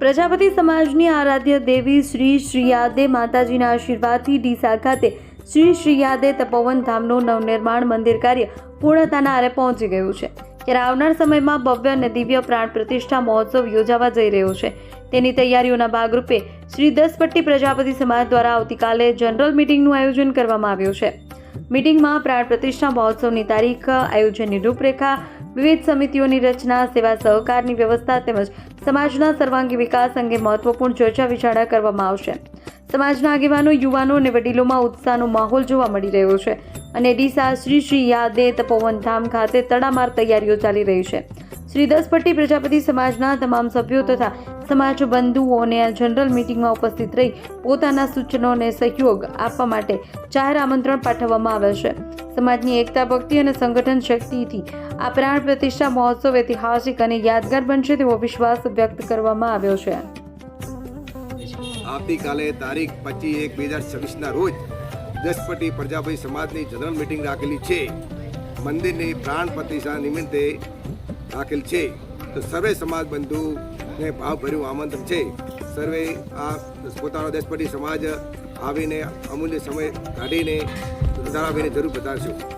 પ્રજાપતિ સમાજની આરાધ્ય દેવી શ્રી શ્રીયાદે માતાજીના આશીર્વાદથી ડીસા ખાતે શ્રી શ્રીયાદે તપોવન ધામનું નવનિર્માણ મંદિર કાર્ય પૂર્ણતાના આરે પહોંચી ગયું છે, ત્યારે આવનાર સમયમાં ભવ્ય અને દિવ્ય પ્રાણ પ્રતિષ્ઠા મહોત્સવ યોજાવા જઈ રહ્યો છે. તેની તૈયારીઓના ભાગરૂપે શ્રી દસપટ્ટી પ્રજાપતિ સમાજ દ્વારા આવતીકાલે જનરલ મિટિંગનું આયોજન કરવામાં આવ્યું છે. મિટિંગમાં પ્રાણ પ્રતિષ્ઠા મહોત્સવની તારીખ, આયોજનની રૂપરેખા વિવિધ સમિતિઓની રચના, સેવા સહકારની વ્યવસ્થા તેમજ સમાજના સર્વાંગી વિકાસ અંગે મહત્વપૂર્ણ ચર્ચા વિચારણા કરવામાં આવશે. સમાજના આગેવાનો, યુવાનો અને વડીલોમાં ઉત્સાહનો માહોલ જોવા મળી રહ્યો છે અને ડીસા શ્રી શ્રી યાદે તપોવન ધામ ખાતે તડામાર તૈયારીઓ ચાલી રહી છે. શ્રી દસપટ્ટી પ્રજાપતિ સમાજના તમામ સભ્યો તથા સમાજ બંધુઓને આ જનરલ મિટિંગમાં ઉપસ્થિત રહી પોતાના સૂચનો અને સહયોગ આપવા માટે જાહેર આમંત્રણ પાઠવવામાં આવે છે. સમાજની એકતા ભક્તિ અને સંગઠન શક્તિથી આ પ્રાણ પ્રતિષ્ઠા મહોત્સવ ઐતિહાસિક અને યાદગાર બનશે તેવો વિશ્વાસ વ્યક્ત કરવામાં આવ્યો છે. આવતીકાલે તારીખ પચીસ એક બે હજાર છવ્વીસના રોજ દસપટી પ્રજાપતિ સમાજની જનરલ મિટિંગ રાખેલી છે. મંદિરની પ્રાણ પ્રતિષ્ઠા નિમિત્તે રાખેલ છે. તો સર્વે સમાજ બંધુને ભાવભર્યું આમંત્રણ છે. સર્વે આ પોતાનો દસપટી સમાજ આવીને અમૂલ્ય સમય કાઢીને વધારાવીને જરૂર બતાવશો